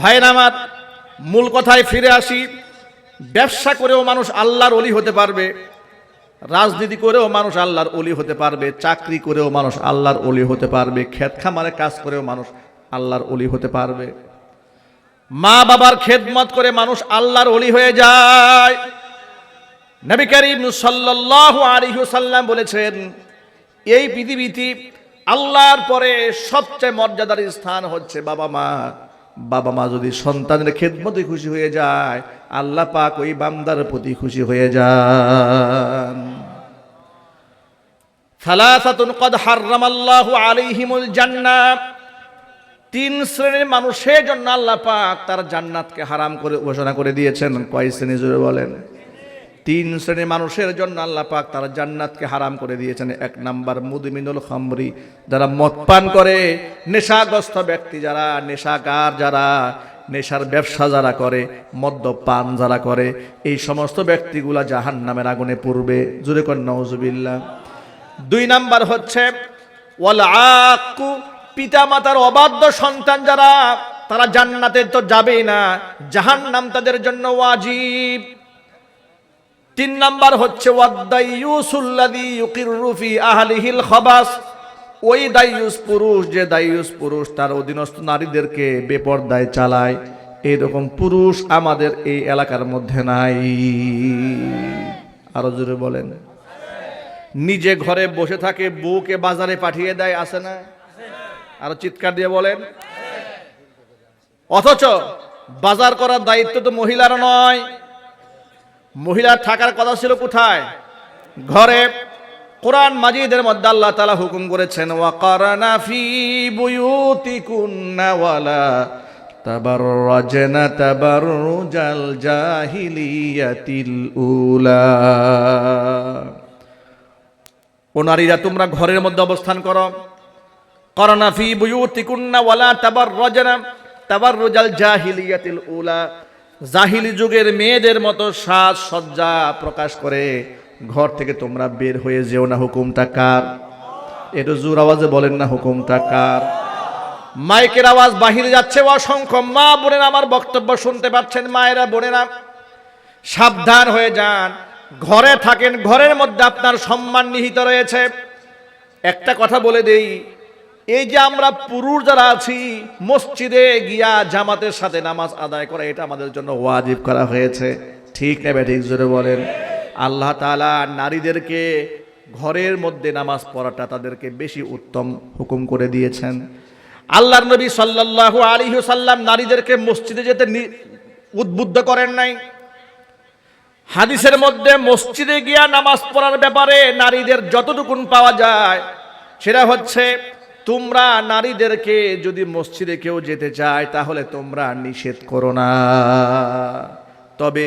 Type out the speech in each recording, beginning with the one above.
ভাইয়ের আমার মূল কথায় ফিরে আসি, ব্যবসা করেও মানুষ আল্লাহর অলি হতে পারবে, রাজনীতি করেও মানুষ আল্লাহর অলি হতে পারবে, চাকরি করেও মানুষ আল্লাহর অলি হতে পারবে ক্ষেত খামারে কাজ করেও মানুষ আল্লাহর অলি হতে পারবে। মা বাবার খেদমত করে মানুষ আল্লাহর অলি হয়ে যায়। নবী করিম সাল্লাল্লাহু আলাইহি সাল্লাম বলেছেন, এই পৃথিবীতে আল্লাহর পরে সবচেয়ে মর্যাদার স্থান হচ্ছে বাবা মা। বাবা মা যদি সন্তানের খেদমতে খুশি হয়ে যায়, আল্লাহ পাক ওই বান্দার প্রতি খুশি হয়ে যান। সালাসাতুন কদ হাররামাল্লাহু আলাইহিমুল জান্নাহ তিন শ্রেণির মানুষের জন্য আল্লাহ পাক তার জান্নাতকে হারাম করে ঘোষণা করে দিয়েছেন। কয় শ্রেণি জুড়ে বলেন? তিন শ্রেণির মানুষের জন্য আল্লাহ পাক তার জান্নাতকে হারাম করে দিয়েছেন। এক নাম্বার মুদমিনুল খামরি, যারা মদ পান করে, নেশাগ্রস্ত ব্যক্তি যারা নেশাকার যারা, নেশার ব্যবসা যারা করে মদ্যপান যারা করে, এই সমস্ত ব্যক্তিগুলা জাহান নামের আগুনে পূর্বে জুড়ে কর নওজুবিল্লাহ দুই নাম্বার হচ্ছে, ওয়াল আক্কু পিতা মাতার অবাধ্য সন্তান যারা, তারা জান্নাতে তো যাবেই না, জাহান্নাম তাদের জন্য ওয়াজিব। তিন নাম্বার হচ্ছে ওই দাইয়ুস পুরুষ, যে দাইয়ুস পুরুষ তার অধীনস্থ নারীদেরকে বেপর্দায় চালায় এইরকম পুরুষ আমাদের এই এলাকার মধ্যে নাই। আরও জোরে বলেন। নিজে ঘরে বসে থাকে, বউকে বাজারে পাঠিয়ে দেয় আসে না? আরও চিৎকার দিয়ে বলেন। অথচ বাজার করার দায়িত্ব তো মহিলার নয়। মহিলার থাকার কথা ছিল কোথায়? ঘরে কোরআন মাজিদের মধ্যে আল্লাহ তালা হুকুম করেছেন ওয়াকারানা ফি বুয়ুতিকুন্না ওয়ালা তাবাররাজনা তাবাররুজাল জাহিলিয়াতিল উলা। ও নারীরা, তোমরা ঘরের মধ্যে অবস্থান করো। করোনা ফি বুয়ুতিকুন্না ওয়ালা তাবাররাজনা তাবাররুজাল জাহিলিয়াতিল উলা। জাহিলি যুগের মেয়েদের মতো সাজ সজ্জা প্রকাশ করে ঘর থেকে তোমরা বের হয়ে যেও না, হুকুমটা কার? একটু জোর আওয়াজে বলেন না, হুকুমটা কার? মাইকের আওয়াজ বাহিরে যাচ্ছে অসংখ্য মা বোনেরা আমার বক্তব্য শুনতে পাচ্ছেন, মায়েরা বোনেরা। সাবধান হয়ে যান। ঘরে থাকেন, ঘরের মধ্যে আপনার সম্মান নিহিত রয়েছে। একটা কথা বলে দেই এই যে আমরা পুরুষ যারা আছি, মসজিদে গিয়া জামাতের সাথে নামাজ আদায় করা, এটা আমাদের জন্য ওয়াজিব করা হয়েছে। ঠিক নেবে ঠিক জোরে বলেন? আল্লাহ তাআলা নারীদেরকে ঘরের মধ্যে নামাজ পড়াটা তাদেরকে বেশি উত্তম হুকুম করে দিয়েছেন। আল্লাহর নবী সাল্লাল্লাহু আলাইহি সাল্লাম নারীদেরকে মসজিদে যেতে নি- উদ্বুদ্ধ করেন নাই। হাদিসের মধ্যে মসজিদে গিয়া নামাজ পড়ার ব্যাপারে নারীদের যতটুকুন পাওয়া যায়, সেটা হচ্ছে তোমরা নারীদেরকে যদি মসজিদে কেউ যেতে চায়, তাহলে তোমরা নিষেধ করো না। তবে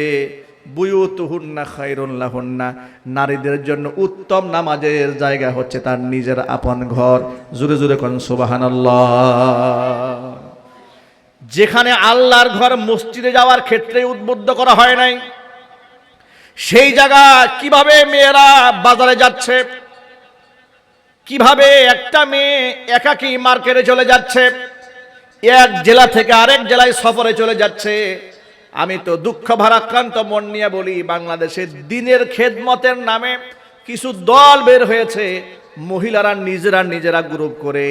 বুয়ুতুহুন্না খাইরুল্লাহুন্না নারীদের জন্য উত্তম নামাজের জায়গা হচ্ছে তার নিজের আপন ঘর। জুড়ে জুড়ে কোন, সুবহানাল্লাহ। যেখানে আল্লাহর ঘর মসজিদে যাওয়ার ক্ষেত্রে উদ্বুদ্ধ করা হয় নাই, সেই জায়গা কীভাবে মেয়েরা বাজারে যাচ্ছে? কীভাবে একটা মেয়ে একাকী মার্কেটে চলে যাচ্ছে? এক জেলা থেকে আরেক জেলায় সফরে চলে যাচ্ছে। আমি তো দুঃখ ভারাক্রান্ত মন নিয়ে বলি, বাংলাদেশে দিনের খেদমতের নামে কিছু দল বের হয়েছে। মহিলারা নিজেরা নিজেরা গ্রুপ করে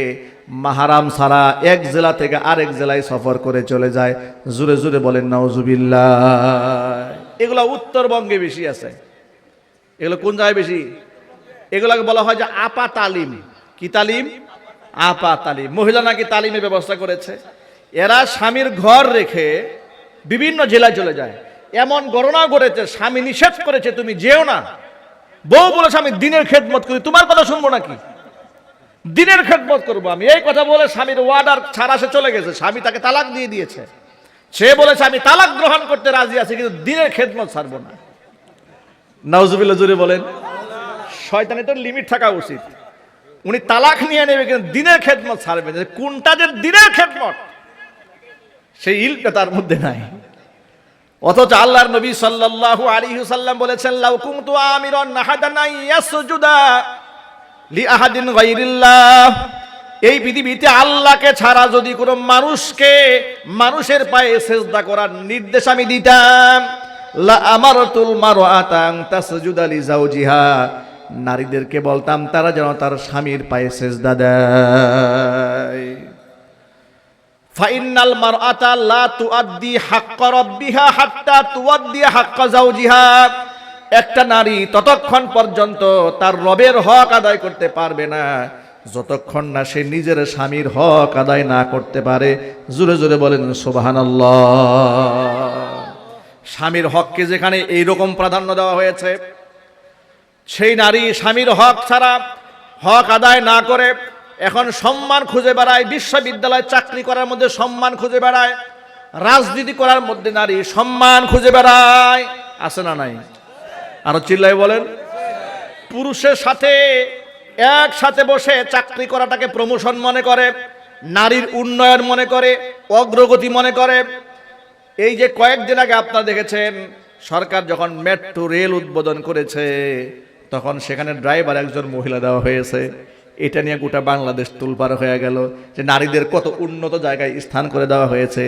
মাহারাম সারা এক জেলা থেকে আরেক জেলায় সফর করে চলে যায়। জুড়ে জুড়ে বলেন, নাউজুবিল্লাহ। এগুলো উত্তরবঙ্গে বেশি আছে। এগুলো কোন জায়গায় বেশি? এগুলোকে বলা হয় যে আপা তালিম কি তালিম? আপা তালিম মহিলা নাকি তালিমের ব্যবস্থা করেছে। এরা স্বামীর ঘর রেখে বিভিন্ন জেলায় চলে যায়। এমন গণনা করেছে স্বামী নিষেধ করেছে, তুমি যেও না। বউ বলে, স্বামী, দিনের খেদমত করি। তোমার কথা শুনব নাকি? দিনের খেদমত করব আমি। এই কথা বলে স্বামীর ওয়ার্ডার ছাড়া সে চলে গেছে। স্বামী তাকে তালাক দিয়ে দিয়েছে। সে বলেছে আমি তালাক গ্রহণ করতে রাজি আছি, কিন্তু দিনের খেদমত ছাড়বো না। নাউজুবিল্লাহ জুড়ে বলেন। শয়তানের তো লিমিট থাকা উচিত। উনি তালাক নিয়ে নেবে কিন্তু দিনের খেদমত ছাড়বে। কোনটা যে দিনের খেদমত, সেই ইলটা তার মধ্যে নাই। অথচ আল্লাহর নবী সাল্লাল্লাহু আলাইহি সাল্লাম বলেছেন, লাউ কুনতু আমিরান নাহাদানা ইয়াসজুদা লি আহাদিন গায়রিল্লাহ। এই পৃথিবীতে আল্লাহকে ছাড়া যদি কোনো মানুষকে মানুষের পায়ে সেজদা করার নির্দেশ আমি দিতাম, লা আমারতুল মারআতাং তাসজুদা লিজাওজিহা নারীদেরকে বলতাম, তারা যেন তার স্বামীর পায়ে সেজদা দেয়। ফাইনাল মারআতা লা তুআদ্দি হাক্কা রাব্বিহা হাত্তা তুআদ্দি হাক্কা জাওজিহা একটা নারী ততক্ষণ পর্যন্ত তার রবের হক আদায় করতে পারবে না। যতক্ষণ না সে নিজের স্বামীর হক আদায় না করতে পারে, জোরে জোরে বলেন, সুবহানাল্লাহ। স্বামীর হককে যেখানে এই রকম প্রাধান্য দেওয়া হয়েছে সেই নারী স্বামীর হক ছাড়া হক আদায় না করে এখন সম্মান খুঁজে বেড়ায়, বিশ্ববিদ্যালয় চাকরি করার মধ্যে সম্মান খুঁজে বেড়ায়, রাজনীতি করার মধ্যে নারী সম্মান খুঁজে বেড়ায়। আছে না নাই? আরও চিল্লাই বলেন। পুরুষের সাথে, একসাথে বসে চাকরি করাটাকে প্রমোশন মনে করে, নারীর উন্নয়ন মনে করে, অগ্রগতি মনে করে। এই যে কয়েকদিন আগে আপনারা দেখেছেন, সরকার যখন মেট্রো রেল উদ্বোধন করেছে তখন সেখানে ড্রাইভার একজন মহিলা দেওয়া হয়েছে। এটা নিয়ে গোটা বাংলাদেশ তুলপার হয়ে গেল যে নারীদের কত উন্নত জায়গায় স্থান করে দেওয়া হয়েছে।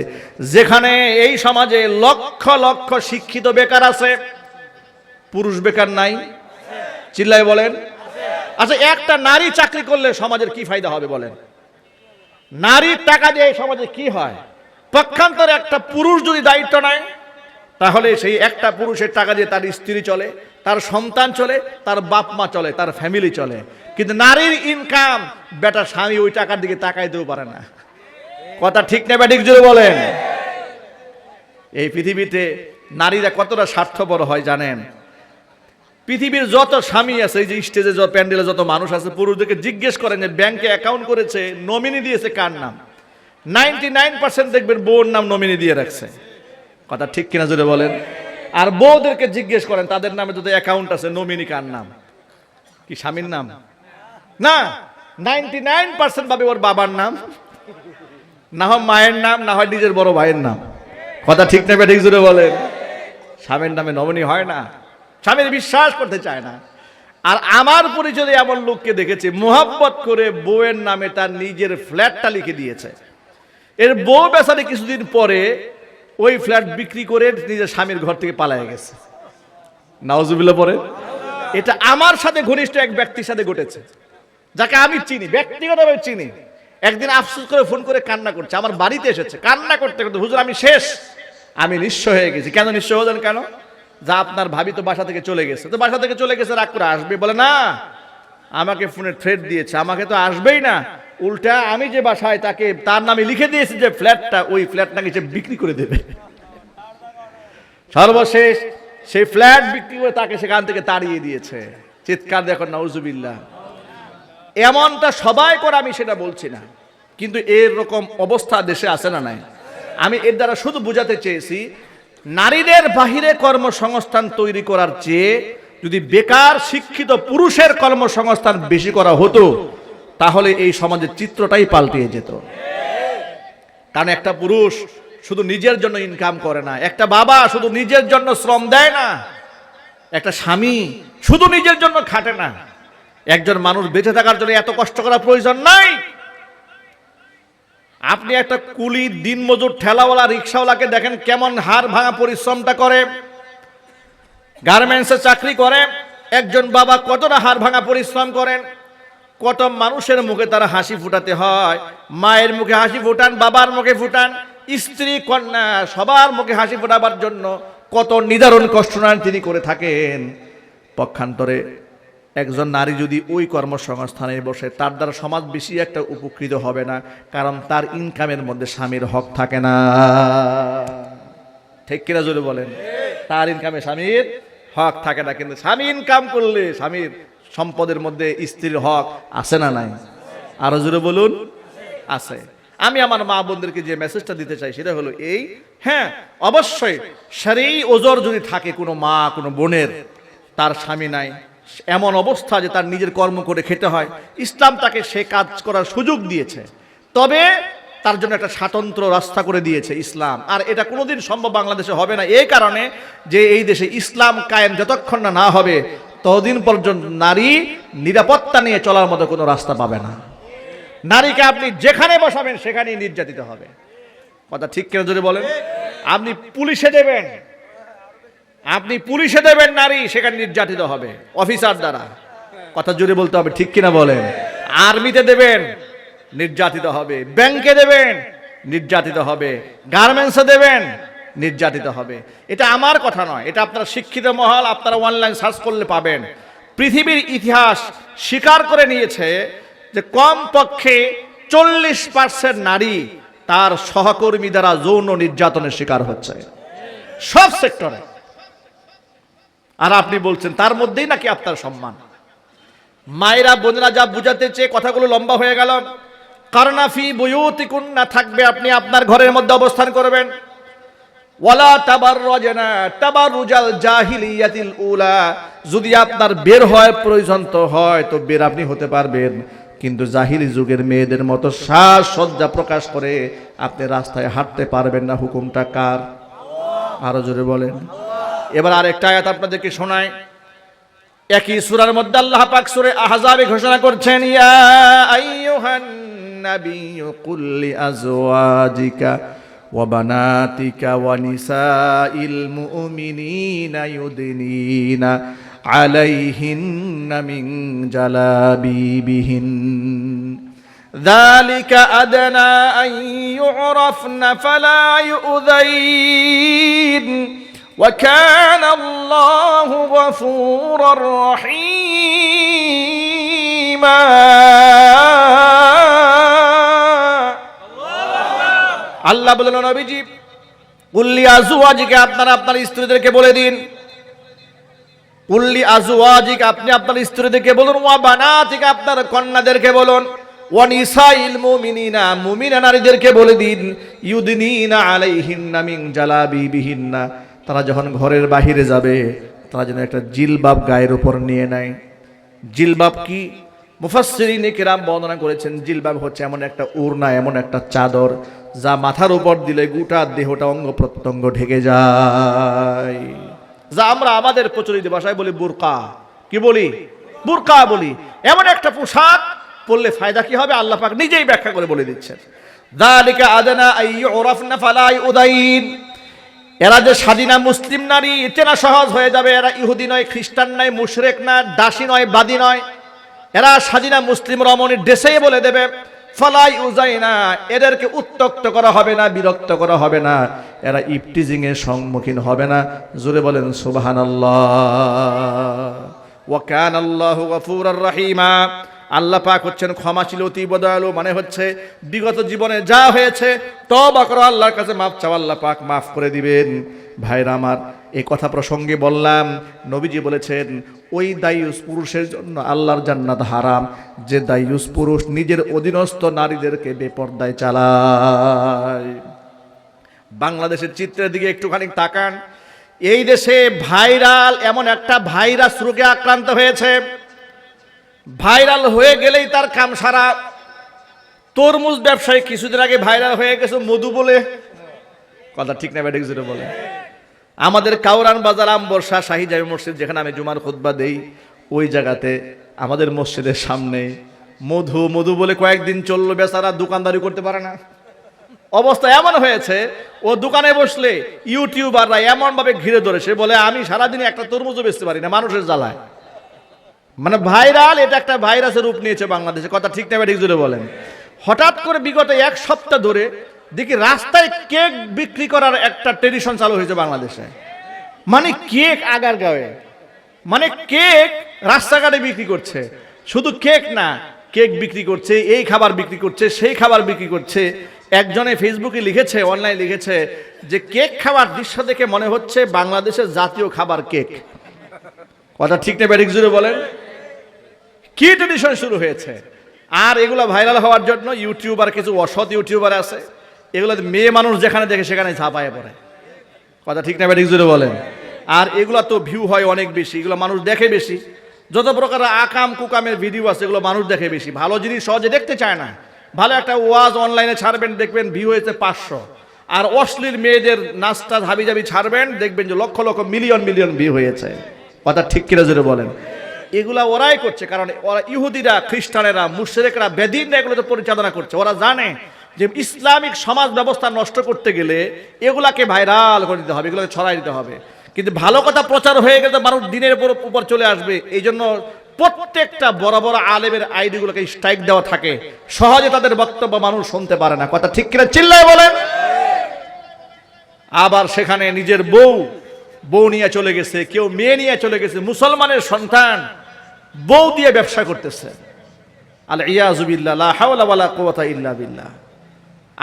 যেখানে এই সমাজে লক্ষ লক্ষ শিক্ষিত বেকার আছে। পুরুষ বেকার নাই। চিল্লাই বলেন। আচ্ছা একটা নারী চাকরি করলে সমাজের কি ফায়দা হবে বলেন? নারীর টাকা দিয়ে সমাজে কি হয়? পক্ষান্তরে একটা পুরুষ যদি দায়িত্ব নেয়, তাহলে সেই একটা পুরুষের টাকা দিয়ে তার স্ত্রী চলে। তার সন্তান চলে, তার বাপ মা চলে, তার ফ্যামিলি চলে। কিন্তু নারীর ইনকাম বেটা স্বামী ওই টাকার দিকে তাকাইতেও পারে না। কথা ঠিক না ব্যাটিক জুড়ে বলেন? এই পৃথিবীতে নারীরা কতটা স্বার্থপর হয় জানেন? পৃথিবীর যত স্বামী আছে, এই যে স্টেজে যত প্যান্ডেলে যত মানুষ আছে, পুরুষদেরকে জিজ্ঞেস করেন যে ব্যাংকে অ্যাকাউন্ট করেছে? নমিনি দিয়েছে কার নাম? নাইনটি নাইন পার্সেন্ট দেখবেন বউর নাম নমিনি দিয়ে রাখছে। কথা ঠিক কিনা জোরে বলেন? আর বউদেরকে জিজ্ঞেস করেন, তাদের নামে যদি অ্যাকাউন্ট আছে, নমিনি কার নাম? কি স্বামীর নাম? না নাইনটি নাইন পার্সেন্ট ভাবে ওর বাবার নাম। না হয় মায়ের নাম, না হয় নিজের বড় ভাইয়ের নাম। কথা ঠিক না, ঠিক জোরে বলেন। স্বামীর নামে নমিনি হয় না। স্বামীর বিশ্বাস করতে চায় না। আর আমার পরিচয়ে এমন লোককে দেখেছি, মোহাব্বত করে বউয়ের নামে তার নিজের ফ্ল্যাটটা লিখে দিয়েছে। এর বউ বেচারে কিছুদিন পরে ওই ফ্ল্যাট বিক্রি করে নিজের স্বামীর ঘর থেকে পালায় গেছে। নাওজুবিল্লা পরে? এটা আমার সাথে ঘনিষ্ঠ এক ব্যক্তির সাথে ঘটেছে। যাকে আমি চিনি ব্যক্তিগতভাবে চিনি। একদিন আফসোস করে ফোন করে কান্না করছে আমার বাড়িতে এসেছে। কান্না করতে করতে হুজুর আমি শেষ। আমি নিঃস্ব হয়ে গেছি। কেন নিঃস্ব হলেন কেন? যা আপনার ভাবি তো বাসা থেকে চলে গেছে। তো বাসা থেকে চলে গেছে রাগ করে আসবে। বলে না আমাকে ফোনে থ্রেড দিয়েছে। আমাকে তো আসবেই না। উল্টা আমি যে বাসায় তাকে, তার নামে লিখে দিয়েছি যে ফ্ল্যাটটা, ওই ফ্ল্যাট নাকি সে বিক্রি করে দেবে। সর্বশেষ সেই ফ্ল্যাট বিক্রি করে তাকে সেখান থেকে তাড়িয়ে দিয়েছে। চিৎকার দেখুন নাউজুবিল্লাহ। এমনটা সবাই করে, আমি সেটা বলছি না। কিন্তু এরকম অবস্থা দেশে আছে না নাই। আমি এর দ্বারা শুধু বোঝাতে চেয়েছি, নারীদের বাহিরে কর্মসংস্থান তৈরি করার চেয়ে যদি বেকার, শিক্ষিত পুরুষের কর্মসংস্থান বেশি করা হতো তাহলে এই সমাজের চিত্রটাই পাল্টিয়ে যেত। কারণ একটা পুরুষ শুধু নিজের জন্য ইনকাম করে না, একটা বাবা শুধু নিজের জন্য শ্রম দেয় না, একটা স্বামী শুধু নিজের জন্য খাটে না। একজন মানুষ বেঁচে থাকার জন্য এত কষ্ট করার প্রয়োজন নাই। আপনি একটা কুলি, দিনমজুর, ঠেলাওয়ালা, রিক্সাওয়ালাকে দেখেন কেমন হাড় ভাঙা পরিশ্রমটা করে গার্মেন্টসে চাকরি করে, একজন বাবা কতটা হাড় ভাঙা পরিশ্রম করেন কত মানুষের মুখে তারা হাসি ফুটাতে হয়? মায়ের মুখে হাসি ফুটান, বাবার মুখে ফুটান, স্ত্রী, কন্যা, সবার মুখে হাসি ফোটাবার জন্য কত নিদারুণ কষ্ট না তিনি করে থাকেন। পক্ষান্তরে একজন নারী যদি ওই কর্মসংস্থানে বসে, তার দ্বারা সমাজ বেশি একটা উপকৃত হবে না, কারণ তার ইনকামের মধ্যে স্বামীর হক থাকে না। ঠিক কিনা জোরে বলেন? তার ইনকামে স্বামীর হক থাকে না, কিন্তু স্বামী ইনকাম করলে স্বামীর সম্পদের মধ্যে স্ত্রীর হক আছে না নাই? আরও জোরে বলুন, আছে। আমি আমার মা বোনদেরকে যে মেসেজটা দিতে চাই সেটা হলো এই হ্যাঁ অবশ্যই সেই ওজোর যদি থাকে কোনো মা, কোনো বোনের, তার স্বামী নাই, এমন অবস্থা যে তার নিজের কর্ম করে খেতে হয়, ইসলাম তাকে সে কাজ করার সুযোগ দিয়েছে। তবে তার জন্য একটা স্বাতন্ত্র রাস্তা করে দিয়েছে ইসলাম। আর এটা কোনোদিন সম্ভব বাংলাদেশে হবে না এই কারণে যে এই দেশে ইসলাম কায়েম যতক্ষণ না না হবে ততদিন পর্যন্ত নারী নিরাপত্তা নিয়ে চলার মতো কোনো রাস্তা পাবে না। নারীকে আপনি যেখানে বসাবেন, সেখানেই নির্যাতিত হবে। কথা ঠিক কেন যদি বলেন? আপনি পুলিশে দেবেন। আপনি পুলিশে দেবেন নারী, সেখানে নির্যাতিত হবে, অফিসার দ্বারা। কথা জোরে বলতে হবে, ঠিক কিনা বলেন? আর্মিতে দেবেন, নির্যাতিত হবে। ব্যাংকে দেবেন, নির্যাতিত হবে। গার্মেন্টসে দেবেন নির্যাতিত হবে। এটা আমার কথা নয়, এটা আপনারা শিক্ষিত মহল, আপনারা অনলাইন সার্চ করলে পাবেন। পৃথিবীর ইতিহাস স্বীকার করে নিয়েছে যে কম পক্ষে চল্লিশ পার্সেন্ট নারী তার সহকর্মী দ্বারা যৌন নির্যাতনের শিকার হচ্ছে। সব সেক্টরে আর আপনি বলছেন, তার মধ্যেই নাকি আপনার সম্মান? মায়েরা বোনেরা যা বুঝাতে চেয়ে কথাগুলো লম্বা হয়ে গেল। কারনাফি বইতিকুন না থাকবে আপনি আপনার ঘরের মধ্যে অবস্থান করবেন। ওয়ালা তাবার রজনা তাবার রুজাল জাহিলিয়াতিল উলা। যদি আপনার বের হয়, প্রয়োজন তো হয়, তো বের আপনি হতে পারবেন। কিন্তু জাহিলি যুগের মেয়েদের মতো সাজ সজ্জা প্রকাশ করে আপনি রাস্তায় হাঁটতে পারবেন না, হুকুমটা কার? আরও জোরে বলেন। এবার আরেকটা আয়াত আপনাদেরকে শোনায় একই সুরার মধ্যে আল্লাহ পাক সূরা আহজাবে ঘোষণা করছেন, ইয়া আইয়ুহান নাবিয়্যু কুল লিআজওয়াজিকা وبناتك ونساء المؤمنين يدنين عليهن من جلابيبهن. ذلك أدنى أن يعرفن فلا يؤذين. وكان الله غفورا رحيما. আল্লাহ বললেন নবীজি উল্লি আজুয়াজিকে আপনারা আপনার স্ত্রীদেরকে বলে দিন। উল্লি আজুয়াজিকে আপনি আপনার স্ত্রীদেরকে বলুন, ওয়া বানাতিকে, আপনার কন্যাদেরকে বলুন, ওয়া নিসাইল মুমিনিনা, মুমিনা নারীদেরকে বলে দিন, ইউদিনিনা আলাইহিন্না মিন জালাবিবিহিন্না, তারা যখন ঘরের বাহিরে যাবে, তারা যেন একটা জিলবাব গায়ের উপর নিয়ে নেয়। জিলবাব কি? মুফাসসিরিন কেরাম বর্ণনা করেছেন, জিলবাব হচ্ছে এমন একটা উড়না, এমন একটা চাদর, যা মাথার উপর দিলে গোটা দেহটা অঙ্গ প্রত্যঙ্গ ঢেকে যায়। যা আমরা আমাদের প্রচলিত ভাষায় বলি বুরকা। কি বলি? বুরকা বলি। এমন একটা পোশাক পরলে ফায়দা কি হবে? আল্লাহ পাক নিজেই ব্যাখ্যা করে বলে দিচ্ছেন। দালিকা আদানা আইয়ুরাফনা ফালা উদাইন। এরা যে স্বাধীনা মুসলিম নারী, চেনা সহজ হয়ে যাবে। এরা ইহুদি নয়, খ্রিস্টান নয়, মুশরেক না দাসী নয়, বাদী নয়। এরা সাজিনা মুসলিম রমণীর দেশেই বলে দেবে, ফলাই উজাই না এদেরকে উত্তক্ত করা হবে না, বিরক্ত করা হবে না, এরা ইফটিজিং এর সম্মুখীন হবে না। জোরে বলেন সুবাহান ওয়াকান আল্লাহ গফুর রাহিমা। আল্লাহ পাক হচ্ছেন ক্ষমাশীল, অতি দয়ালু মানে হচ্ছে বিগত জীবনে যা হয়েছে তবা করো, আল্লাহর কাছে মাফ চাও, আল্লাহ পাক মাফ করে দিবেন। ভাইরা আমার এই কথা প্রসঙ্গে বললাম, নবীজি বলেছেন, ওই দায়ুস পুরুষের জন্য আল্লাহর জান্নাত হারাম, যে দায়ুস পুরুষ নিজের অধীনস্থ নারীদেরকে বেপর্দায় চালায়। বাংলাদেশের চিত্রের দিকে একটুখানি তাকান, এই দেশে ভাইরাল এমন একটা ভাইরাস রোগে আক্রান্ত হয়েছে ভাইরাল হয়ে গেলেই তার কাম সারা। তরমুজ ব্যবসায়ী কিছুদিন আগে ভাইরাল হয়ে গেছে, মধু বলে। কথা ঠিক না ব্যাটিক জুড়ে বলে। আমাদের কাউরান বাজার আমবর্ষা শাহী জামি মসজিদ, যেখানে আমি জুমার খুতবা দেই, ওই জায়গাতে আমাদের মসজিদের সামনে মধু মধু বলে কয়েকদিন চলল, বেচারা দোকানদারি করতে পারে না। অবস্থা এমন হয়েছে, ও দোকানে বসলে ইউটিউবাররা এমন ভাবে ঘিরে ধরে, সে বলে, আমি সারাদিনে একটা তরমুজও বেচতে পারি না, মানুষের জ্বালায়। মানে ভাইরাল, এটা একটা ভাইরাসের রূপ নিয়েছে বাংলাদেশে। কথা ঠিক না ঠিক জুড়ে বলেন। হঠাৎ করে বিগত এক সপ্তাহ ধরে দেখি রাস্তায় কেক বিক্রি করার একটা ট্রেডিশন চালু হয়েছে বাংলাদেশে। মানে কেক আগার গায়ে। মানে কেক রাস্তাঘাটে বিক্রি করছে। শুধু কেক না, কেক বিক্রি করছে, এই খাবার বিক্রি করছে, সেই খাবার বিক্রি করছে। একজনে ফেসবুকে লিখেছে অনলাইন লিখেছে যে কেক খাবার দৃশ্য দেখে মনে হচ্ছে বাংলাদেশের জাতীয় খাবার কেক। কথা ঠিক না ব্যাটিক জুড়ে বলেন। কি ট্রেডিশন শুরু হয়েছে? আর এগুলো ভাইরাল হওয়ার জন্য ইউটিউবার কিছু অসৎ ইউটিউবার আছে, এগুলো মেয়ে মানুষ যেখানে দেখে সেখানে ঝাঁপায় পড়ে। কথা ঠিক না ব্যাটিক জুড়ে বলেন? আর এগুলো তো ভিউ হয় অনেক বেশি, এগুলো মানুষ দেখে বেশি। যত প্রকার আকাম কুকামের ভিডিও আছে, এগুলো মানুষ দেখে বেশি। ভালো জিনিস সহজে দেখতে চায় না। ভালো একটা ওয়াজ অনলাইনে ছাড়বেন, দেখবেন ভিউ হয়েছে পাঁচশো। আর অশ্লীল মেয়েদের নাস্তা হাবি জাবি ছাড়বেন, দেখবেন যে lakh lakh million million view হয়েছে। কথা ঠিক কিনা জুড়ে বলেন? এগুলা ওরাই করছে, কারণ ওরা ইহুদিরা, খ্রিস্টানেরা, মুশরেকরা, বেদিনরা এগুলো তো পরিচালনা করছে। ওরা জানে যে ইসলামিক সমাজ ব্যবস্থা নষ্ট করতে গেলে এগুলাকে ভাইরাল করে দিতে হবে, এগুলোকে ছড়াই দিতে হবে। কিন্তু ভালো কথা প্রচার হয়ে গেলে মানুষ দিনের উপর উপর চলে আসবে। এই জন্য প্রত্যেকটা বড় বড় আলেমের আইডিগুলোকে স্ট্রাইক দেওয়া থাকে। সহজে তাদের বক্তব্য মানুষ শুনতে পারে না। কথা ঠিক কিনা? চিল্লায় বলেন। আবার সেখানে নিজের বউ বউ নিয়ে চলে গেছে, কেউ মেয়ে নিয়ে চলে গেছে, মুসলমানের সন্তান বউ দিয়ে ব্যবসা করতেছে।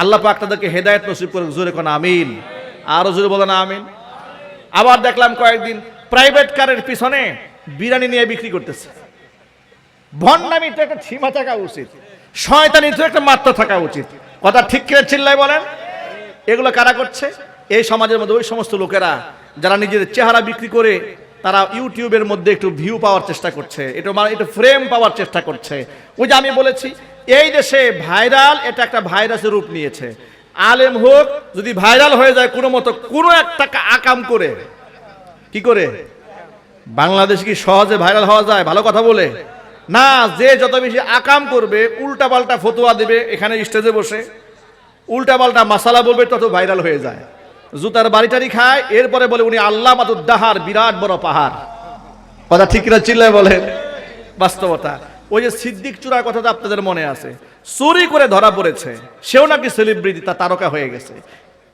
আল্লাহ পাক তাদেরকে হেদায়েত নসিব করে জোরে কোন আমিন। আরও জোরে বলেন আমিন। আবার দেখলাম কয়েকদিন প্রাইভেট কারের পিছনে বিরিয়ানি নিয়ে বিক্রি করতেছে। ভণ্ডামি তো একটা সীমা থাকা উচিত, শয়তানি তো একটা মাত্রা থাকা উচিত। কথা ঠিক কিনা চিল্লাই বলেন? এগুলো কারা করছে? এই সমাজের মধ্যে ওই সমস্ত লোকেরা যারা নিজেদের চেহারা বিক্রি করে, তারা ইউটিউবের মধ্যে একটু ভিউ পাওয়ার চেষ্টা করছে। একটু মানে একটু ফ্রেম পাওয়ার চেষ্টা করছে। ওই যে আমি বলেছি, এই দেশে ভাইরাল এটা একটা ভাইরাসের রূপ নিয়েছে। আলেম হোক, যদি ভাইরাল হয়ে যায় কোনো মতো, কোনো একটা আকাম করে, কি করে? বাংলাদেশ কি সহজে ভাইরাল হওয়া যায়? ভালো কথা বলে। না, যে যত বেশি আকাম করবে উল্টা পাল্টা ফতোয়া দেবে এখানে স্টেজে বসে। উল্টা পাল্টা মাসালা বলবে, তত ভাইরাল হয়ে যায়। জুতার বাড়িটারি খায়, এরপরে বলে উনি আল্লাহ মাতুদ্দাহার বিরাট বড় পাহাড়। কথা ঠিক না চিল্লায় বলেন। বাস্তবতা। ওই যে সিদ্দিক চূড়ার কথা তো আপনাদের মনে আছে। চুরি করে ধরা পড়েছে। সেও নাকি সেলিব্রিটি তা তারকা হয়ে গেছে।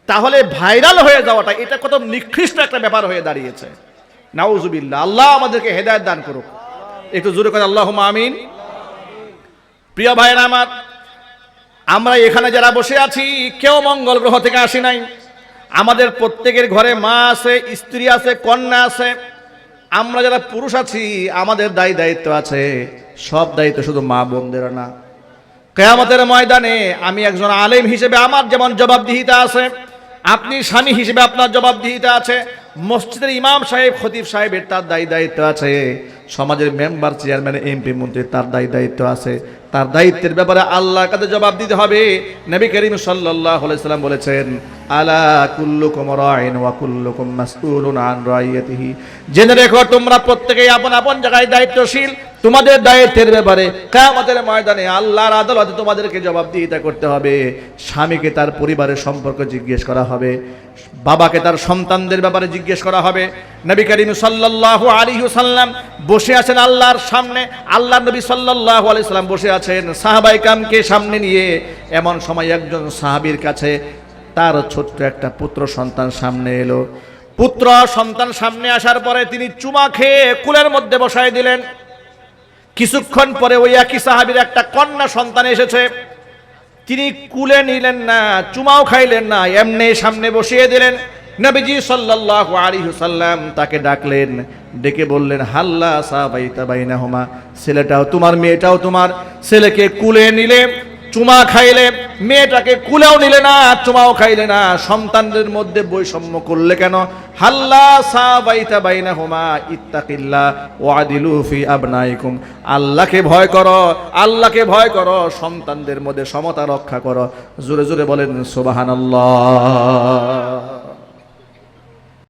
তাহলে ভাইরাল হয়ে যাওয়াটা, এটা কত নিকৃষ্ট একটা ব্যাপার হয়ে দাঁড়িয়েছে। নাউজুবিল্লাহ, আল্লাহ আমাদেরকে হেদায়ত দান করুক। একটু জোরে করে আল্লাহ আমিন। প্রিয় ভাইয়েরা আমার, আমরা এখানে যারা বসে আছি, কেউ মঙ্গল গ্রহ থেকে আসি নাই। আমাদের প্রত্যেকের ঘরে মা আছে, স্ত্রী আছে, কন্যা আছে। আমরা যারা পুরুষ আছি, আমাদের দায়ী দায়িত্ব আছে। সব দায়িত্ব শুধু মা বোনদের না। কেয়ামতের ময়দানে আমি একজন আলেম হিসেবে আমার যেমন জবাবদিহিতা আছে, আপনি স্বামী হিসেবে আপনার জবাবদিহিতা আছে, মসজিদের ইমাম সাহেব, খতিব সাহেবের তার দায়ী দায়িত্ব আছে। সমাজের মেম্বার, চেয়ারম্যান, এমপি, মন্ত্রী, তার দায়ী দায়িত্ব আছে। তার দায়িত্বের ব্যাপারে আল্লাহ কাছে জবাব দিতে হবে। নবী করিম সাল্লাহ সাল্লাম বলেছেন, আলা জেনে রেখো, তোমরা প্রত্যেকেই আপন আপন জায়গায় দায়িত্বশীল। তোমাদের দায়িত্বের ব্যাপারে কিয়ামতের ময়দানে আল্লাহর আদালতে তোমাদেরকে জবাবদিহিতা করতে হবে। স্বামীকে তার পরিবারের সম্পর্ক জিজ্ঞেস করা হবে। বাবাকে তার সন্তানদের ব্যাপারে জিজ্ঞেস করা হবে। নবী করিম সাল্লাল্লাহু আলাইহি সাল্লাম বসে আছেন আল্লাহর সামনে। আল্লাহ নবী সাল্লাল্লাহু আলাইহি সাল্লাম বসে আছেন সাহাবাই কামকে সামনে নিয়ে। এমন সময় একজন সাহাবীর কাছে তার ছোট্ট একটা পুত্র সন্তান সামনে এলো। পুত্র সন্তান সামনে আসার পরে তিনি চুমা খেয়ে কুলের মধ্যে বসায় দিলেন। কিছুক্ষণ পরে ওই একই সাহাবির একটা কন্যা সন্তান এসেছে। তিনি কুলে নিলেন না, চুমাও খাইলেন না, এমনি সামনে বসিয়ে দিলেন। নবীজি সাল্লাল্লাহু আলাইহি সাল্লাম তাকে ডাকলেন, ডেকে বললেন, হাল্লা সাবাইতা বাইনাহুমা, ছেলেটাও তোমার, মেয়েটাও তোমার, ছেলেকে কুলে নিলে চুমা খাইলে, মেয়েটাকে কুলেও নিলে না, চুমাও খাইলে না। সন্তানদের মধ্যে বৈষম্য করলে কেন? হাল্লা সা বাইতা বাইনা হোমা ইত্তাকিল্লা ওয়াদিলু ফি আবনাইকুম। আল্লাহকে ভয় করো, আল্লাহকে ভয় করো, সন্তানদের মধ্যে সমতা রক্ষা করো। জোরে জোরে বলেন, সুবহানাল্লাহ।